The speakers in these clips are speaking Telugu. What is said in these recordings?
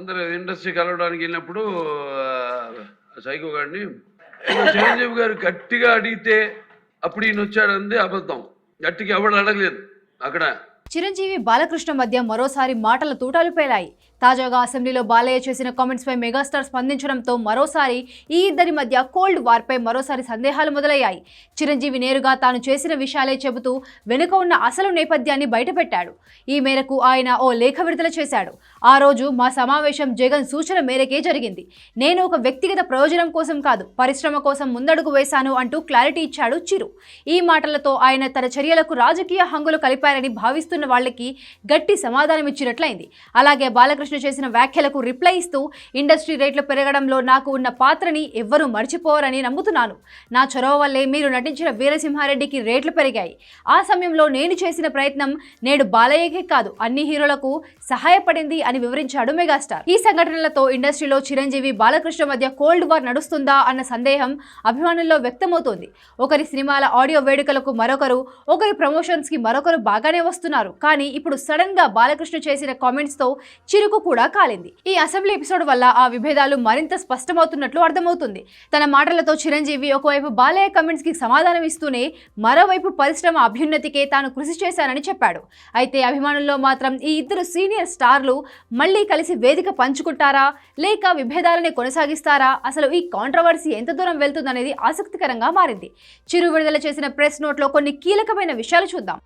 అందరూ ఇండస్ట్రీ కలవడానికి వెళ్ళినప్పుడు సైకో గారిని చిరంజీవి గారు గట్టిగా అడిగితే అప్పుడు ఈయన వచ్చాడంది అబద్ధం. గట్టిగా ఎవడు అడగలేదు అక్కడ. చిరంజీవి బాలకృష్ణ మధ్య మరోసారి మాటల తూటాలు పేలాయి. తాజాగా అసెంబ్లీలో బాలయ్య చేసిన కామెంట్స్ పై మెగాస్టార్ స్పందించడంతో మరోసారి ఈ ఇద్దరి మధ్య కోల్డ్ వార్పై మరోసారి సందేహాలు మొదలయ్యాయి. చిరంజీవి నేరుగా తాను చేసిన విషయాలే చెబుతూ వెనుక ఉన్న అసలు నేపథ్యాన్ని బయటపెట్టాడు. ఈ మేరకు ఆయన ఓ లేఖ విడుదల చేశాడు. ఆ రోజు మా సమావేశం జగన్ సూచన మేరకే జరిగింది. నేను ఒక వ్యక్తిగత ప్రయోజనం కోసం కాదు పరిశ్రమ కోసం ముందడుగు వేశాను అంటూ క్లారిటీ ఇచ్చాడు చిరు. ఈ మాటలతో ఆయన తన చర్యలకు రాజకీయ హంగులు కలిపారని భావిస్తున్న వాళ్ళకి గట్టి సమాధానం ఇచ్చినట్లయింది. అలాగే బాలకృష్ణ చేసిన వ్యాఖ్యలకు రిప్లై ఇస్తూ ఇండస్ట్రీ రేట్లు పెరగడంలో నాకు ఉన్న పాత్రని ఎవ్వరూ మర్చిపోరని నమ్ముతున్నాను. నా చొరవ వల్లే మీరు నటించిన వీరసింహారెడ్డికి రేట్లు పెరిగాయి. ఆ సమయంలో నేను చేసిన ప్రయత్నం నేడు బాలయ్యకే కాదు అన్ని హీరోలకు సహాయపడింది అని వివరించాడు మెగాస్టార్. ఈ సంఘటనలతో ఇండస్ట్రీలో చిరంజీవి బాలకృష్ణ మధ్య కోల్డ్ వార్ నడుస్తుందా అన్న సందేహం అభిమానుల్లో వ్యక్తమవుతోంది. ఒకరి సినిమాల ఆడియో వేడుకలకు మరొకరు ఒకరి ప్రమోషన్స్కి మరొకరు బాగానే వస్తున్నారు. కానీ ఇప్పుడు సడన్గా బాలకృష్ణ చేసిన కామెంట్స్తో చిరుకు కూడా కాలింది. ఈ అసెంబ్లీ ఎపిసోడ్ వల్ల ఆ విభేదాలు మరింత స్పష్టమవుతున్నట్లు అర్థమవుతుంది. తన మాటలతో చిరంజీవి ఒకవైపు బాలయ్య కమెంట్స్కి సమాధానం ఇస్తూనే మరోవైపు పరిశ్రమ అభ్యున్నతికే తాను కృషి చేశానని చెప్పాడు. అయితే అభిమానుల్లో మాత్రం ఈ ఇద్దరు సీనియర్ స్టార్లు మళ్ళీ కలిసి వేదిక పంచుకుంటారా? లేక విభేదాలని కొనసాగిస్తారా? అసలు ఈ కాంట్రవర్సీ ఎంత దూరం వెళ్తుందనేది ఆసక్తికరంగా మారింది. చిరు విడుదల చేసిన ప్రెస్ నోట్లో కొన్ని కీలకమైన విషయాలు చూద్దాం.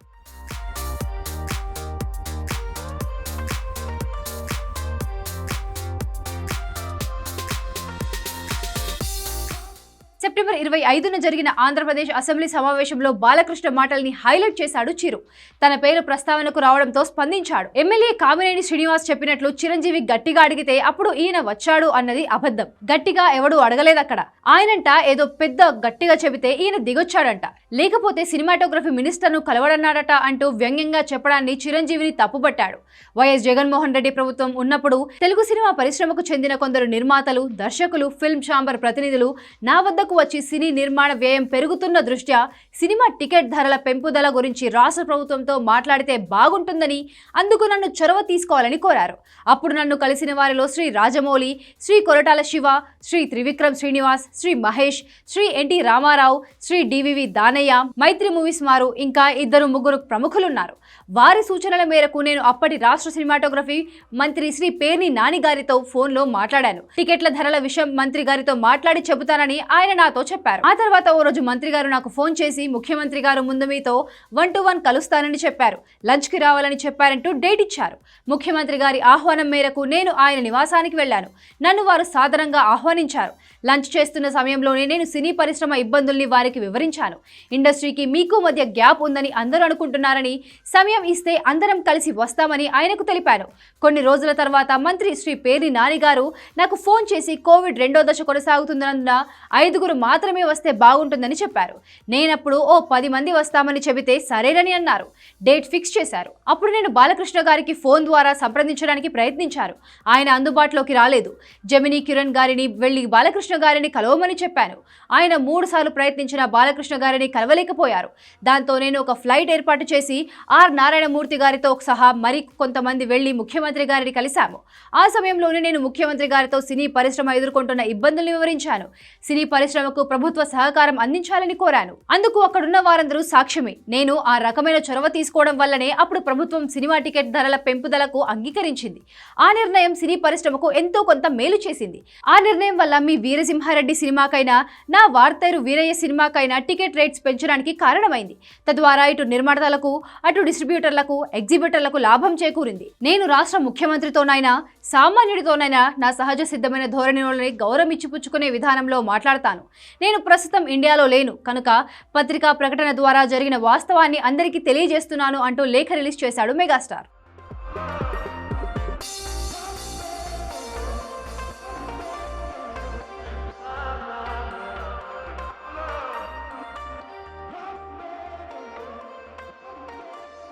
సెప్టెంబర్ ఇరవై ఐదున జరిగిన ఆంధ్రప్రదేశ్ అసెంబ్లీ సమావేశంలో బాలకృష్ణ మాటల్ని హైలైట్ చేశాడు చిరు. తన పేరు ప్రస్తావనకు రావడంతో స్పందించాడు. ఎమ్మెల్యే కామినేని శ్రీనివాస్ చెప్పినట్లు చిరంజీవి గట్టిగా అడిగితే అప్పుడు ఈయన వచ్చాడు అన్నది అబద్ధం. గట్టిగా ఎవడూ అడగలేదు అక్కడ ఆయనంట ఏదో పెద్ద గట్టిగా చెబితే ఈయన దిగొచ్చాడంట. లేకపోతే సినిమాటోగ్రఫీ మినిస్టర్ను కలవడన్నాడట అంటూ వ్యంగ్యంగా చెప్పడాన్ని చిరంజీవిని తప్పుపట్టాడు వైఎస్ జగన్మోహన్ రెడ్డి ప్రభుత్వం ఉన్నప్పుడు తెలుగు సినిమా పరిశ్రమకు చెందిన కొందరు నిర్మాతలు దర్శకులు ఫిల్మ్ ఛాంబర్ ప్రతినిధులు నా వద్దకు వచ్చి సినీ నిర్మాణ వ్యయం పెరుగుతున్న దృష్ట్యా సినిమా టికెట్ ధరల పెంపుదల గురించి రాష్ట్ర ప్రభుత్వంతో మాట్లాడితే బాగుంటుందని అందుకు నన్ను చొరవ తీసుకోవాలని కోరారు. అప్పుడు నన్ను కలిసిన వారిలో Shri Rajamouli Shri Koratala Siva Shri Trivikram Srinivas Shri Mahesh Shri NT Rama Rao Shri DVV Danayya Mythri movies వారు ఇంకా ఇద్దరు ముగ్గురు ప్రముఖులున్నారు. వారి సూచనల మేరకు నేను అప్పటి రాష్ట్ర సినిమాటోగ్రఫీ మంత్రి శ్రీ పేర్ని నాని గారితో ఫోన్లో మాట్లాడాను. టికెట్ల ధరల విషయం మంత్రి గారితో మాట్లాడి చెబుతానని ఆయన నాతో చెప్పారు. ఆ తర్వాత ఓ రోజు మంత్రి గారు నాకు ఫోన్ చేసి ముఖ్యమంత్రి గారు ముందు మీతో వన్ టు వన్ కలుస్తానని చెప్పారు. లంచ్కి రావాలని చెప్పారంటూ డేట్ ఇచ్చారు. ముఖ్యమంత్రి గారి ఆహ్వానం మేరకు నేను ఆయన నివాసానికి వెళ్ళాను. నన్ను వారు సాధారణంగా ఆహ్వానించారు. లంచ్ చేస్తున్న సమయంలోనే నేను సినీ పరిశ్రమ ఇబ్బందుల్ని వారికి వివరించాను. ఇండస్ట్రీకి మీకు మధ్య గ్యాప్ ఉందని అందరూ అనుకుంటున్నారని సమయం ఇస్తే అందరం కలిసి వస్తామని ఆయనకు తెలిపారు. కొన్ని రోజుల తర్వాత మంత్రి శ్రీ పేర్ని నాని గారు నాకు ఫోన్ చేసి కోవిడ్ రెండో దశ కొనసాగుతున్నందున ఐదుగురు మాత్రమే వస్తే బాగుంటుందని చెప్పారు. నేనప్పుడు ఓ పది మంది వస్తామని చెబితే సరేనని అన్నారు. డేట్ ఫిక్స్ చేశారు. అప్పుడు నేను బాలకృష్ణ గారికి ఫోన్ ద్వారా సంప్రదించడానికి ప్రయత్నించారు. ఆయన అందుబాటులోకి రాలేదు. జమినీ కిరణ్ గారిని వెళ్ళి బాలకృష్ణ గారిని కలవమని చెప్పాను ఆయన మూడు సార్లు ప్రయత్నించిన బాలకృష్ణ గారిని కలవలేకపోయారు. దాంతో నేను ఒక ఫ్లైట్ ఏర్పాటు చేసి ఆర్. నారాయణమూర్తి గారితో సహా మరి కొంతమంది వెళ్ళి ముఖ్యమంత్రి గారిని కలిశాము. ఆ సమయంలోనే నేను ముఖ్యమంత్రి గారితో సినీ పరిశ్రమ ఎదుర్కొంటున్న ఇబ్బందుల్ని వివరించాను. సినీ పరిశ్రమకు ప్రభుత్వ సహకారం అందించాలని కోరాను. అందుకు అక్కడున్న వారందరూ సాక్ష్యమే. నేను ఆ రకమైన చొరవ తీసుకోవడం వల్లనే అప్పుడు ప్రభుత్వం సినిమా టికెట్ ధరల పెంపుదలకు అంగీకరించింది. ఆ నిర్ణయం సినీ పరిశ్రమకు ఎంతో కొంత మేలు చేసింది. ఆ నిర్ణయం వల్ల మీ వీరసింహారెడ్డి సినిమాకైనా నా వార్తేరు వీరయ్య సినిమాకైనా టికెట్ రేట్స్ పెంచడానికి కారణమైంది. తద్వారా ఇటు నిర్మాతలకు అటు డిస్ట్రిబ్యూటర్లకు ఎగ్జిబిటర్లకు లాభం చేకూరింది. నేను రాష్ట్ర ముఖ్యమంత్రితోనైనా సామాన్యుడితోనైనా నా సహజ సిద్ధమైన ధోరణిలోని గౌరవం ఇచ్చిపుచ్చుకునే విధానంలో మాట్లాడతాను. నేను ప్రస్తుతం ఇండియాలో లేను. కనుక పత్రికా ప్రకటన ద్వారా జరిగిన వాస్తవాన్ని అందరికీ తెలియజేస్తున్నాను అంటూ లేఖ రిలీజ్ చేశాడు మెగాస్టార్.